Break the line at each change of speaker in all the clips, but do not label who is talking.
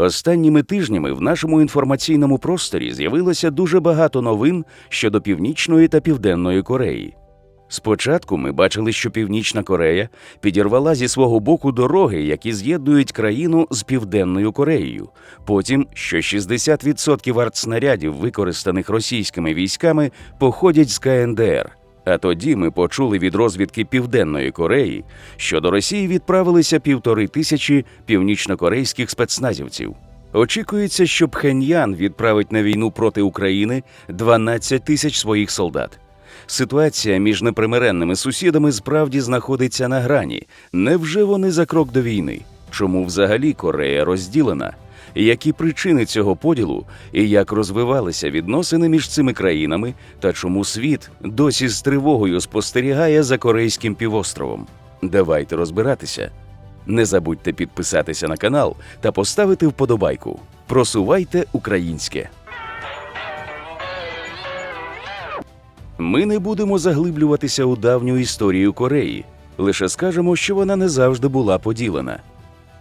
Останніми тижнями в нашому інформаційному просторі з'явилося дуже багато новин щодо Північної та Південної Кореї. Спочатку ми бачили, що Північна Корея підірвала зі свого боку дороги, які з'єднують країну з Південною Кореєю. Потім, що 60% артснарядів, використаних російськими військами, походять з КНДР. А тоді ми почули від розвідки Південної Кореї, що до Росії відправилися півтори тисячі північнокорейських спецназівців. Очікується, що Пхеньян відправить на війну проти України 12 тисяч своїх солдат. Ситуація між непримиренними сусідами справді знаходиться на грані. Невже вони за крок до війни? Чому взагалі Корея розділена? Які причини цього поділу і як розвивалися відносини між цими країнами, та чому світ досі з тривогою спостерігає за Корейським півостровом? Давайте розбиратися. Не забудьте підписатися на канал та поставити вподобайку. Просувайте українське. Ми не будемо заглиблюватися у давню історію Кореї, лише скажемо, що вона не завжди була поділена.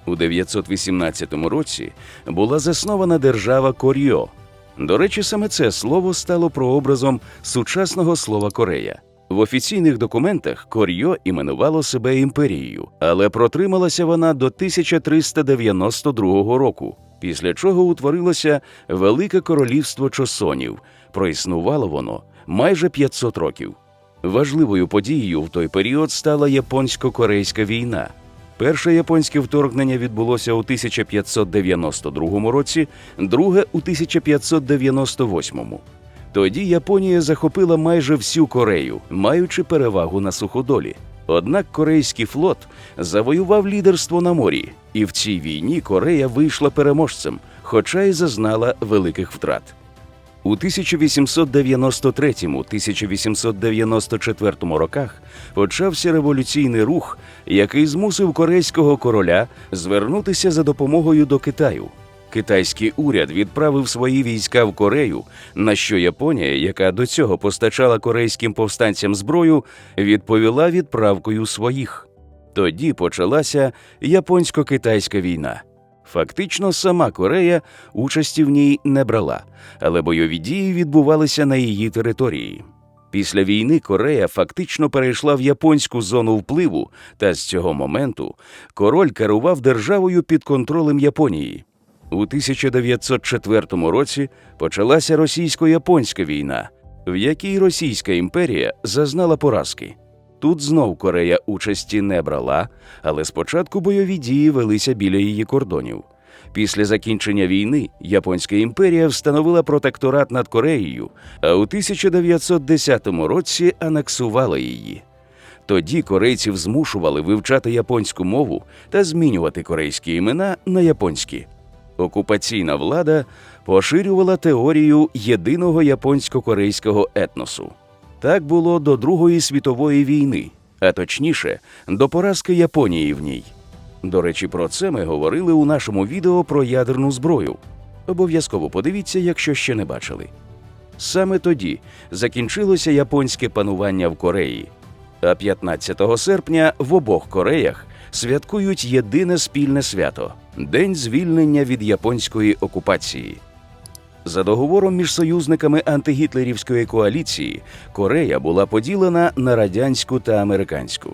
У 918 році була заснована держава Корьо. До речі, саме це слово стало прообразом сучасного слова Корея. В офіційних документах Корьо іменувало себе імперією, але протрималася вона до 1392 року, після чого утворилося Велике Королівство Чосонів. Проіснувало воно майже 500 років. Важливою подією в той період стала японсько-корейська війна. Перше японське вторгнення відбулося у 1592 році, друге у 1598. Тоді Японія захопила майже всю Корею, маючи перевагу на суходолі. Однак корейський флот завоював лідерство на морі, і в цій війні Корея вийшла переможцем, хоча й зазнала великих втрат. У 1893-1894 роках почався революційний рух, який змусив корейського короля звернутися за допомогою до Китаю. Китайський уряд відправив свої війська в Корею, на що Японія, яка до цього постачала корейським повстанцям зброю, відповіла відправкою своїх. Тоді почалася японсько-китайська війна. Фактично, сама Корея участі в ній не брала, але бойові дії відбувалися на її території. Після війни Корея фактично перейшла в японську зону впливу, та з цього моменту король керував державою під контролем Японії. У 1904 році почалася російсько-японська війна, в якій Російська імперія зазнала поразки. Тут знов Корея участі не брала, але спочатку бойові дії велися біля її кордонів. Після закінчення війни Японська імперія встановила протекторат над Кореєю, а у 1910 році анексувала її. Тоді корейців змушували вивчати японську мову та змінювати корейські імена на японські. Окупаційна влада поширювала теорію єдиного японсько-корейського етносу. Так було до Другої світової війни, а точніше, до поразки Японії в ній. До речі, про це ми говорили у нашому відео про ядерну зброю. Обов'язково подивіться, якщо ще не бачили. Саме тоді закінчилося японське панування в Кореї, а 15 серпня в обох Кореях святкують єдине спільне свято День звільнення від японської окупації. За договором між союзниками антигітлерівської коаліції Корея була поділена на радянську та американську.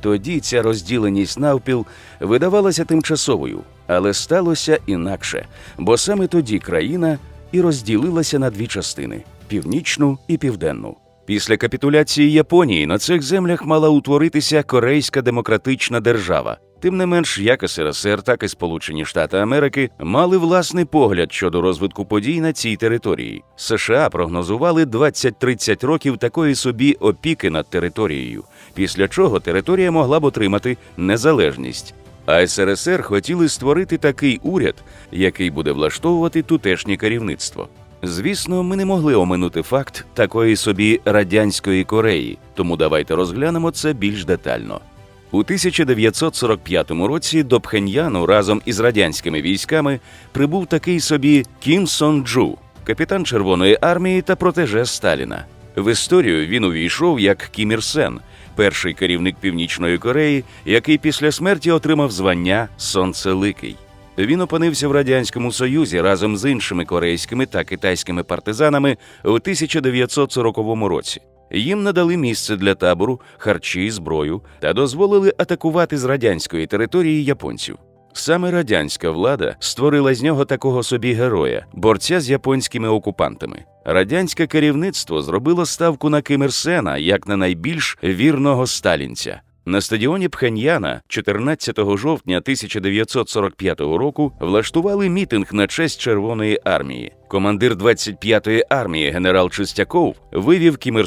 Тоді ця розділеність навпіл видавалася тимчасовою, але сталося інакше, бо саме тоді країна і розділилася на дві частини північну і південну. Після капітуляції Японії на цих землях мала утворитися Корейська демократична держава. Тим не менш, як СРСР, так і Сполучені Штати Америки мали власний погляд щодо розвитку подій на цій території. США прогнозували 20-30 років такої собі опіки над територією, після чого територія могла б отримати незалежність. А СРСР хотіли створити такий уряд, який буде влаштовувати тутешнє керівництво. Звісно, ми не могли оминути факт такої собі радянської Кореї, тому давайте розглянемо це більш детально. У 1945 році до Пхеньяну разом із радянськими військами прибув такий собі Кім Сон Джу, капітан Червоної армії та протеже Сталіна. В історію він увійшов як Кім Ір Сен, перший керівник Північної Кореї, який після смерті отримав звання Сонцеликий. Він опинився в радянському союзі разом з іншими корейськими та китайськими партизанами у 1940 році. Їм надали місце для табору, харчі, зброю та дозволили атакувати з радянської території японців. Саме радянська влада створила з нього такого собі героя, борця з японськими окупантами. Радянське керівництво зробило ставку на Ким Ір Сена як на найбільш вірного сталінця. На стадіоні Пхеньяна 14 жовтня 1945 року влаштували мітинг на честь Червоної армії. Командир 25-ї армії генерал Чистяков вивів Кім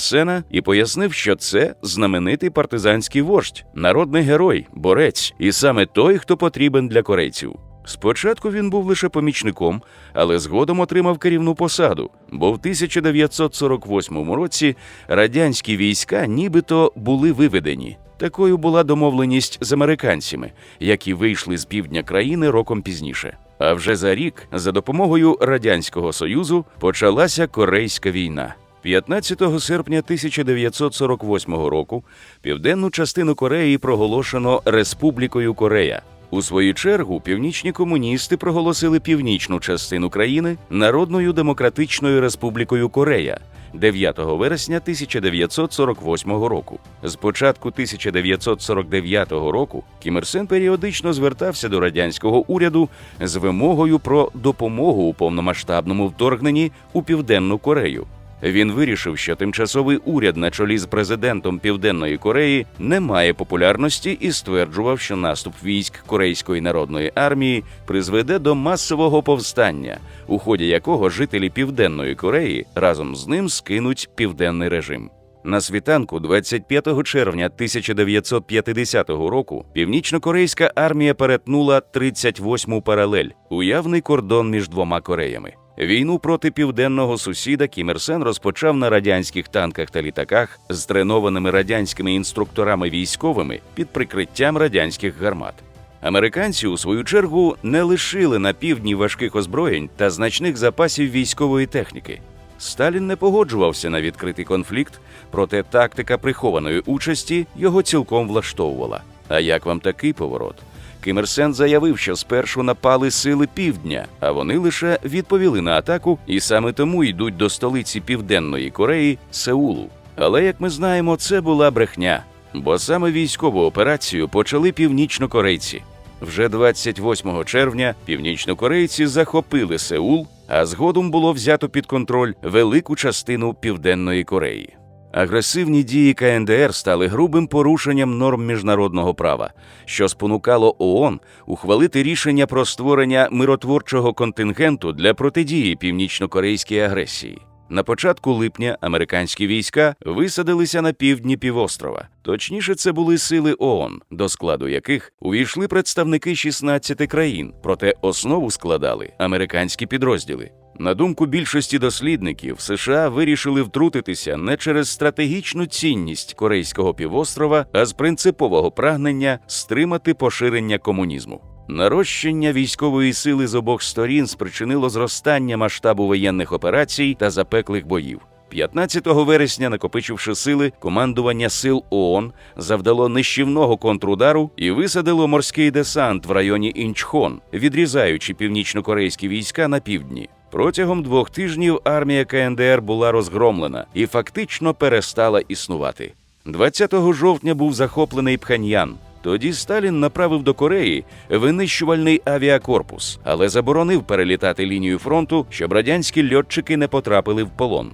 і пояснив, що це знаменитий партизанський вождь, народний герой, борець, і саме той, хто потрібен для корейців. Спочатку він був лише помічником, але згодом отримав керівну посаду, бо в 1948 році радянські війська нібито були виведені. Такою була домовленість з американцями, які вийшли з півдня країни роком пізніше. А вже за рік, за допомогою Радянського Союзу, почалася Корейська війна. 15 серпня 1948 року південну частину Кореї проголошено Республікою Корея. У свою чергу північні комуністи проголосили північну частину країни Народною Демократичною Республікою Корея 9 вересня 1948 року. З початку 1949 року Кім Ір Сен періодично звертався до радянського уряду з вимогою про допомогу у повномасштабному вторгненні у Південну Корею. Він вирішив, що тимчасовий уряд на чолі з президентом Південної Кореї не має популярності і стверджував, що наступ військ Корейської народної армії призведе до масового повстання, у ході якого жителі Південної Кореї разом з ним скинуть південний режим. На світанку 25 червня 1950 року північно-корейська армія перетнула 38-му паралель, уявний кордон між двома Кореями. Війну проти південного сусіда Кім Ір Сен розпочав на радянських танках та літаках з тренованими радянськими інструкторами військовими під прикриттям радянських гармат. Американці, у свою чергу, не лишили на півдні важких озброєнь та значних запасів військової техніки. Сталін не погоджувався на відкритий конфлікт, проте тактика прихованої участі його цілком влаштовувала. А як вам такий поворот? Ким Ір Сен заявив, що спершу напали сили півдня, а вони лише відповіли на атаку і саме тому йдуть до столиці Південної Кореї Сеулу. Але як ми знаємо, це була брехня, бо саме військову операцію почали північнокорейці. Вже 28 червня північнокорейці захопили Сеул, а згодом було взято під контроль велику частину Південної Кореї. Агресивні дії КНДР стали грубим порушенням норм міжнародного права, що спонукало ООН ухвалити рішення про створення миротворчого контингенту для протидії північнокорейській агресії. На початку липня американські війська висадилися на півдні півострова. Точніше, це були сили ООН, до складу яких увійшли представники 16 країн, проте основу складали американські підрозділи. На думку більшості дослідників, США вирішили втрутитися не через стратегічну цінність Корейського півострова, а з принципового прагнення стримати поширення комунізму. Нарощення військової сили з обох сторін спричинило зростання масштабу воєнних операцій та запеклих боїв. 15 вересня, накопичивши сили, командування сил ООН завдало нищівного контрудару і висадило морський десант в районі Інчхон, відрізаючи північнокорейські війська на півдні. Протягом двох тижнів армія КНДР була розгромлена і фактично перестала існувати. 20 жовтня був захоплений Пхеньян. Тоді Сталін направив до Кореї винищувальний авіакорпус, але заборонив перелітати лінію фронту, щоб радянські льотчики не потрапили в полон.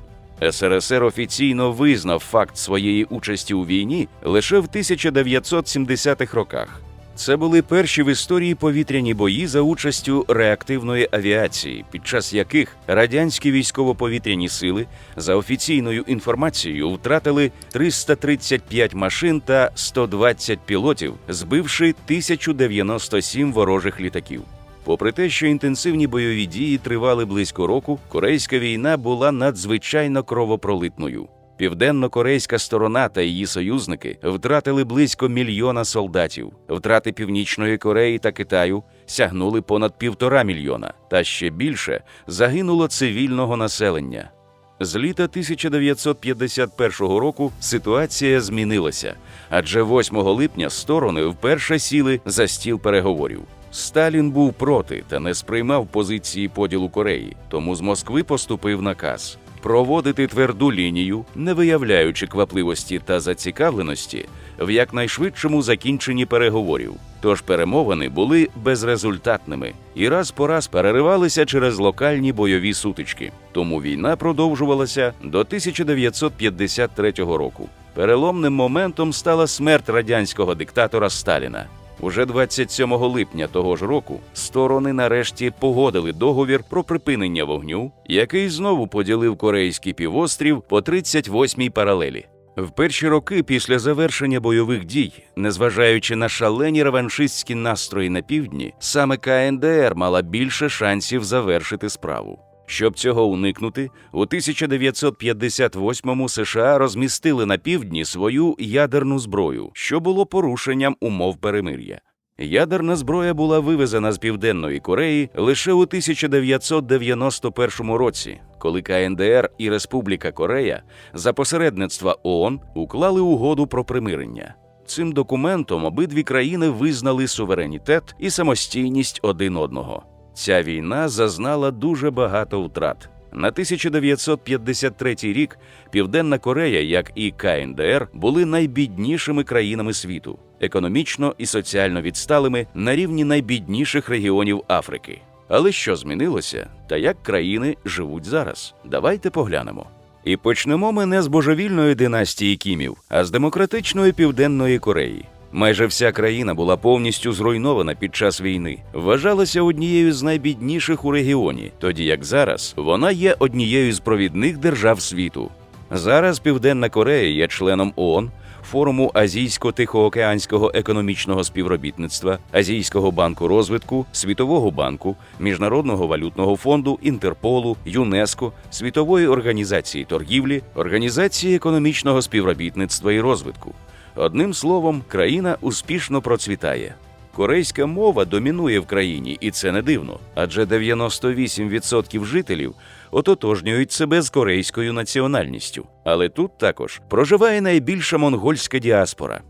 СРСР офіційно визнав факт своєї участі у війні лише в 1970-х роках. Це були перші в історії повітряні бої за участю реактивної авіації, під час яких радянські військово-повітряні сили за офіційною інформацією втратили 335 машин та 120 пілотів, збивши 1097 ворожих літаків. Попри те, що інтенсивні бойові дії тривали близько року, корейська війна була надзвичайно кровопролитною. Південно-корейська сторона та її союзники втратили близько мільйона солдатів. Втрати Північної Кореї та Китаю сягнули понад півтора мільйона, та ще більше загинуло цивільного населення. З літа 1951 року ситуація змінилася, адже 8 липня сторони вперше сіли за стіл переговорів. Сталін був проти та не сприймав позиції поділу Кореї, тому з Москви поступив наказ проводити тверду лінію, не виявляючи квапливості та зацікавленості в якнайшвидшому закінченні переговорів. Тож перемовини були безрезультатними і раз по раз переривалися через локальні бойові сутички. Тому війна продовжувалася до 1953 року. Переломним моментом стала смерть радянського диктатора Сталіна. Уже 27 липня того ж року сторони нарешті погодили договір про припинення вогню, який знову поділив корейський півострів по 38-й паралелі. В перші роки після завершення бойових дій, незважаючи на шалені реваншистські настрої на півдні, саме КНДР мала більше шансів завершити справу. Щоб цього уникнути, у 1958-му США розмістили на півдні свою ядерну зброю, що було порушенням умов перемир'я. Ядерна зброя була вивезена з Південної Кореї лише у 1991 році, коли КНДР і Республіка Корея за посередництва ООН уклали угоду про примирення. Цим документом обидві країни визнали суверенітет і самостійність один одного. Ця війна зазнала дуже багато втрат. На 1953 рік Південна Корея, як і КНДР, були найбіднішими країнами світу, економічно і соціально відсталими на рівні найбідніших регіонів Африки. Але що змінилося, та як країни живуть зараз? Давайте поглянемо. І почнемо ми не з божевільної династії Кімів, а з демократичної Південної Кореї. Майже вся країна була повністю зруйнована під час війни, вважалася однією з найбідніших у регіоні, тоді як зараз вона є однією з провідних держав світу. Зараз Південна Корея є членом ООН, форуму Азійсько-Тихоокеанського економічного співробітництва, Азійського банку розвитку, Світового банку, Міжнародного валютного фонду, Інтерполу, ЮНЕСКО, Світової організації торгівлі, Організації економічного співробітництва і розвитку. Одним словом, країна успішно процвітає. Корейська мова домінує в країні, і це не дивно, адже 98% жителів ототожнюють себе з корейською національністю. Але тут також проживає найбільша монгольська діаспора.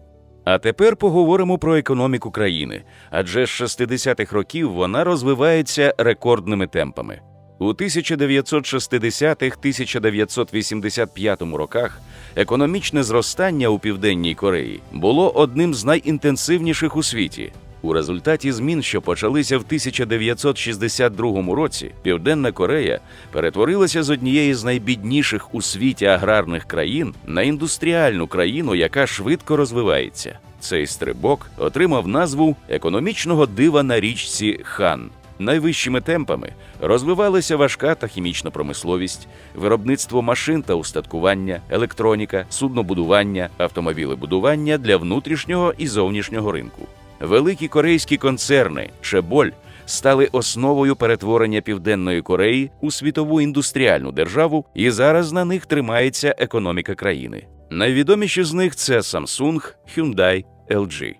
А тепер поговоримо про економіку країни, адже з 60-х років вона розвивається рекордними темпами. У 1960-1985 роках економічне зростання у Південній Кореї було одним з найінтенсивніших у світі. У результаті змін, що почалися в 1962 році, Південна Корея перетворилася з однієї з найбідніших у світі аграрних країн на індустріальну країну, яка швидко розвивається. Цей стрибок отримав назву економічного дива на річці Хан. Найвищими темпами розвивалися важка та хімічна промисловість, виробництво машин та устаткування, електроніка, суднобудування, автомобілебудування для внутрішнього і зовнішнього ринку. Великі корейські концерни Чеболь стали основою перетворення Південної Кореї у світову індустріальну державу, і зараз на них тримається економіка країни. Найвідоміші з них це Samsung, Hyundai, LG.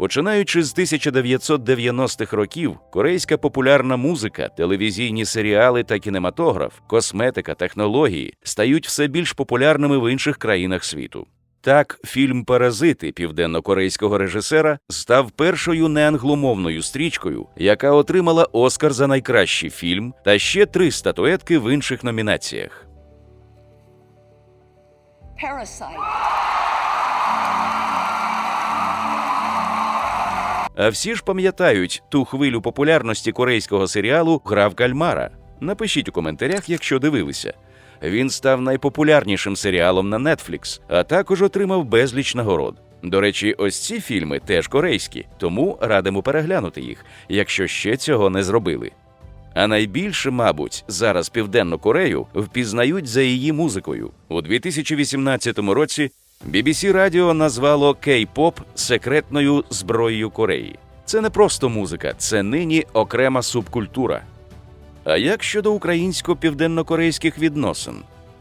Починаючи з 1990-х років, корейська популярна музика, телевізійні серіали та кінематограф, косметика, технології стають все більш популярними в інших країнах світу. Так, фільм Паразити південно-корейського режисера став першою неангломовною стрічкою, яка отримала Оскар за найкращий фільм та ще три статуетки в інших номінаціях.
Parasite.
А всі ж пам'ятають ту хвилю популярності корейського серіалу Гра в кальмара. Напишіть у коментарях, якщо дивилися. Він став найпопулярнішим серіалом на Netflix, а також отримав безліч нагород. До речі, ось ці фільми теж корейські, тому радимо переглянути їх, якщо ще цього не зробили. А найбільше, мабуть, зараз Південну Корею впізнають за її музикою. У 2018 році BBC Радіо назвало кей-поп секретною зброєю Кореї. Це не просто музика, це нині окрема субкультура. А як щодо українсько-південно-корейських відносин?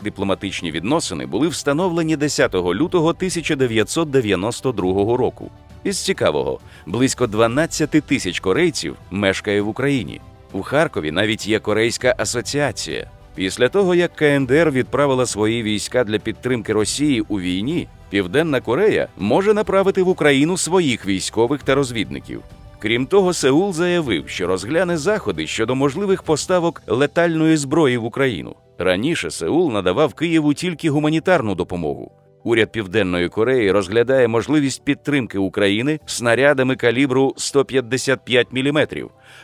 Дипломатичні відносини були встановлені 10 лютого 1992 року. Із цікавого, близько 12 тисяч корейців мешкає в Україні. У Харкові навіть є Корейська асоціація. Після того, як КНДР відправила свої війська для підтримки Росії у війні, Південна Корея може направити в Україну своїх військових та розвідників. Крім того, Сеул заявив, що розгляне заходи щодо можливих поставок летальної зброї в Україну. Раніше Сеул надавав Києву тільки гуманітарну допомогу. Уряд Південної Кореї розглядає можливість підтримки України снарядами калібру 155 мм,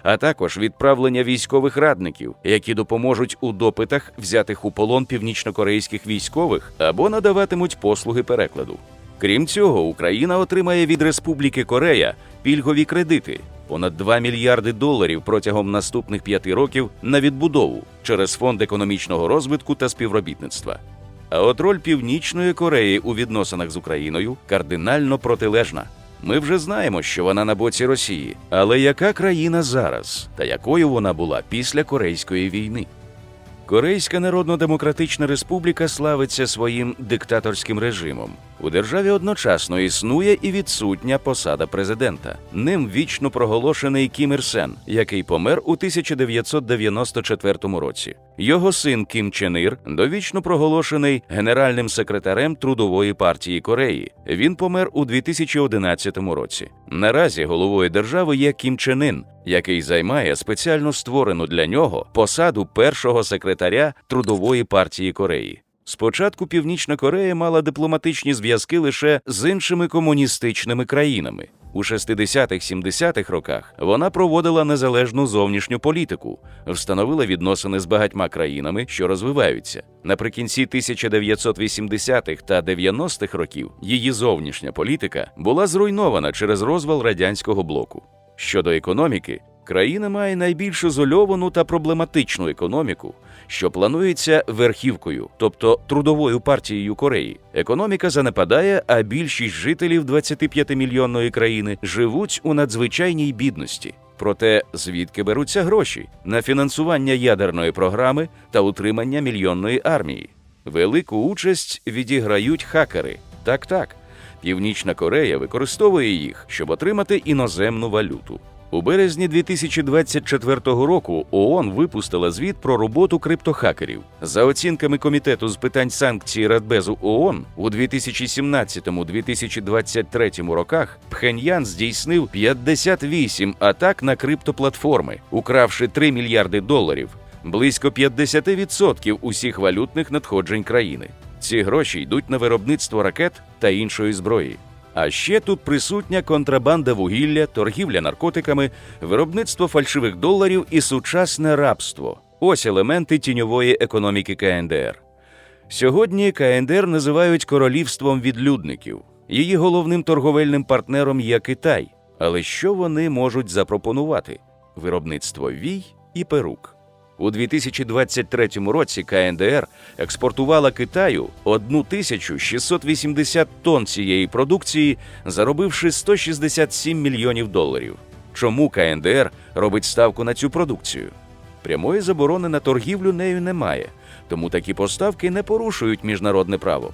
а також відправлення військових радників, які допоможуть у допитах взятих у полон північнокорейських військових або надаватимуть послуги перекладу. Крім цього, Україна отримає від Республіки Корея пільгові кредити понад 2 мільярди доларів протягом наступних п'яти років на відбудову через фонд економічного розвитку та співробітництва. А от роль Північної Кореї у відносинах з Україною кардинально протилежна. Ми вже знаємо, що вона на боці Росії. Але яка країна зараз та якою вона була після Корейської війни? Корейська Народно-Демократична Республіка славиться своїм диктаторським режимом. У державі одночасно існує і відсутня посада президента. Ним вічно проголошений Кім Ір Сен, який помер у 1994 році. Його син Кім Чен Ір довічно проголошений генеральним секретарем Трудової партії Кореї. Він помер у 2011 році. Наразі головою держави є Кім Чен Ін, який займає спеціально створену для нього посаду першого секретаря Трудової партії Кореї. Спочатку Північна Корея мала дипломатичні зв'язки лише з іншими комуністичними країнами. У 60-70-х роках вона проводила незалежну зовнішню політику, встановила відносини з багатьма країнами, що розвиваються. Наприкінці 1980-х та 90-х років її зовнішня політика була зруйнована через розвал радянського блоку. Щодо економіки, країна має найбільш ізольовану та проблематичну економіку, що планується верхівкою, тобто трудовою партією Кореї. Економіка занепадає, а більшість жителів 25-мільйонної країни живуть у надзвичайній бідності. Проте звідки беруться гроші на фінансування ядерної програми та утримання мільйонної армії? Велику участь відіграють хакери. Так, так. Північна Корея використовує їх, щоб отримати іноземну валюту. У березні 2024 року ООН випустила звіт про роботу криптохакерів. За оцінками комітету з питань санкцій Радбезу ООН у 2017-2023 роках Пхеньян здійснив 58 атак на криптоплатформи, укравши 3 мільярди доларів, близько 50% усіх валютних надходжень країни. Ці гроші йдуть на виробництво ракет та іншої зброї. А ще тут присутня контрабанда вугілля, торгівля наркотиками, виробництво фальшивих доларів і сучасне рабство. Ось елементи тіньової економіки КНДР. Сьогодні КНДР називають королівством відлюдників. Її головним торговельним партнером є Китай. Але що вони можуть запропонувати? Виробництво вій і перук. У 2023 році КНДР експортувала Китаю 1680 тонн цієї продукції, заробивши 167 мільйонів доларів. Чому КНДР робить ставку на цю продукцію? Прямої заборони на торгівлю нею немає, тому такі поставки не порушують міжнародне право.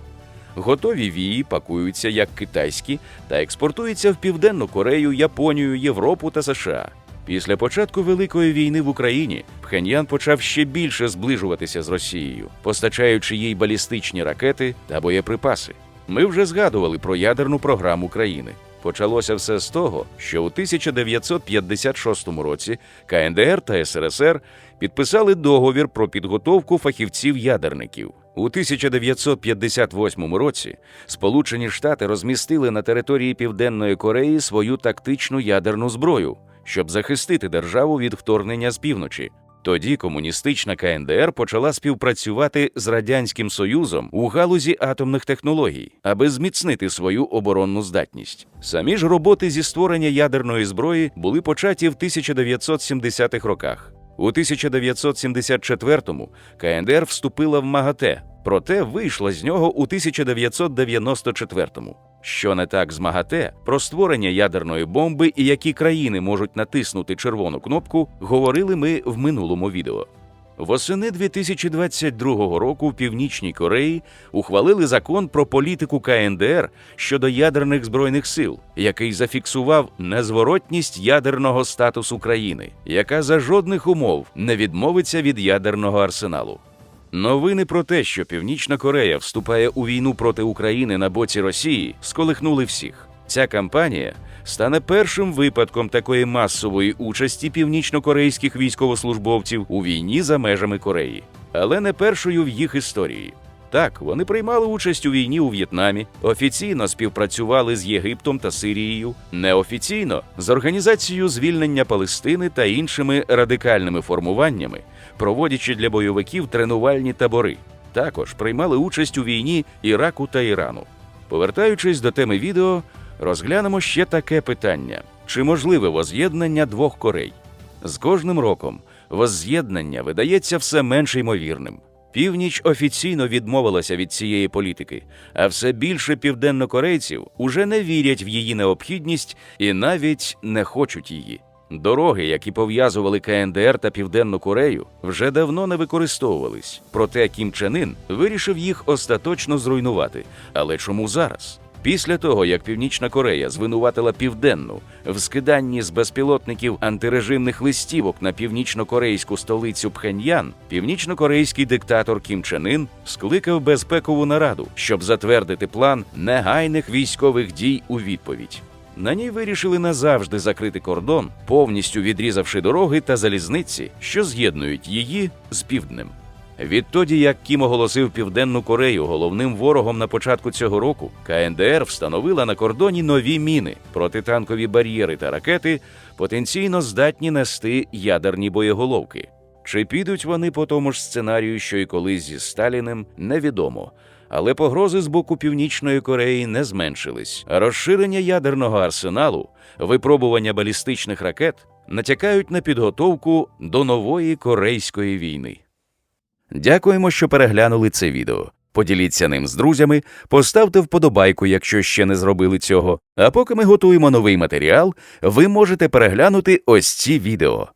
Готові вії пакуються як китайські та експортуються в Південну Корею, Японію, Європу та США. Після початку Великої війни в Україні Пхеньян почав ще більше зближуватися з Росією, постачаючи їй балістичні ракети та боєприпаси. Ми вже згадували про ядерну програму країни. Почалося все з того, що у 1956 році КНДР та СРСР підписали договір про підготовку фахівців-ядерників. У 1958 році Сполучені Штати розмістили на території Південної Кореї свою тактичну ядерну зброю, щоб захистити державу від вторгнення з півночі. Тоді комуністична КНДР почала співпрацювати з радянським союзом у галузі атомних технологій, аби зміцнити свою оборонну здатність. Самі ж роботи зі створення ядерної зброї були початі в 1970-х роках. У 1974-му КНДР вступила в МАГАТЕ, проте вийшла з нього у 1994-му. Що не так з МАГАТЕ, про створення ядерної бомби і які країни можуть натиснути червону кнопку, говорили ми в минулому відео. Восени 2022 року в Північній Кореї ухвалили закон про політику КНДР щодо ядерних збройних сил, який зафіксував незворотність ядерного статусу країни, яка за жодних умов не відмовиться від ядерного арсеналу. Новини про те, що Північна Корея вступає у війну проти України на боці Росії, сколихнули всіх. Ця кампанія стане першим випадком такої масової участі північнокорейських військовослужбовців у війні за межами Кореї, але не першою в їх історії. Так, вони приймали участь у війні у В'єтнамі, офіційно співпрацювали з Єгиптом та Сирією, неофіційно з організацією звільнення Палестини та іншими радикальними формуваннями, проводячи для бойовиків тренувальні табори. Також приймали участь у війні Іраку та Ірану. Повертаючись до теми відео, розглянемо ще таке питання: чи можливе воз'єднання двох Корей? З кожним роком возз'єднання видається все менш ймовірним. Північ офіційно відмовилася від цієї політики, а все більше південнокорейців уже не вірять в її необхідність і навіть не хочуть її. Дороги, які пов'язували КНДР та Південну Корею, вже давно не використовувались. Проте Кім Чен Ін вирішив їх остаточно зруйнувати. Але чому зараз? Після того, як Північна Корея звинуватила Південну в скиданні з безпілотників антирежимних листівок на північно-корейську столицю Пхеньян, північно-корейський диктатор Кім Чен Ін скликав безпекову нараду, щоб затвердити план негайних військових дій у відповідь. На ній вирішили назавжди закрити кордон, повністю відрізавши дороги та залізниці, що з'єднують її з півднем. Відтоді, як Кім оголосив Південну Корею головним ворогом на початку цього року, КНДР встановила на кордоні нові міни, протитанкові бар'єри та ракети, потенційно здатні нести ядерні боєголовки. Чи підуть вони по тому ж сценарію, що й колись зі Сталіним, невідомо. Але погрози з боку Північної Кореї не зменшились. Розширення ядерного арсеналу, випробування балістичних ракет натякають на підготовку до нової корейської війни. Дякуємо, що переглянули це відео. Поділіться ним з друзями, поставте вподобайку, якщо ще не зробили цього. А поки ми готуємо новий матеріал, ви можете переглянути ось ці відео.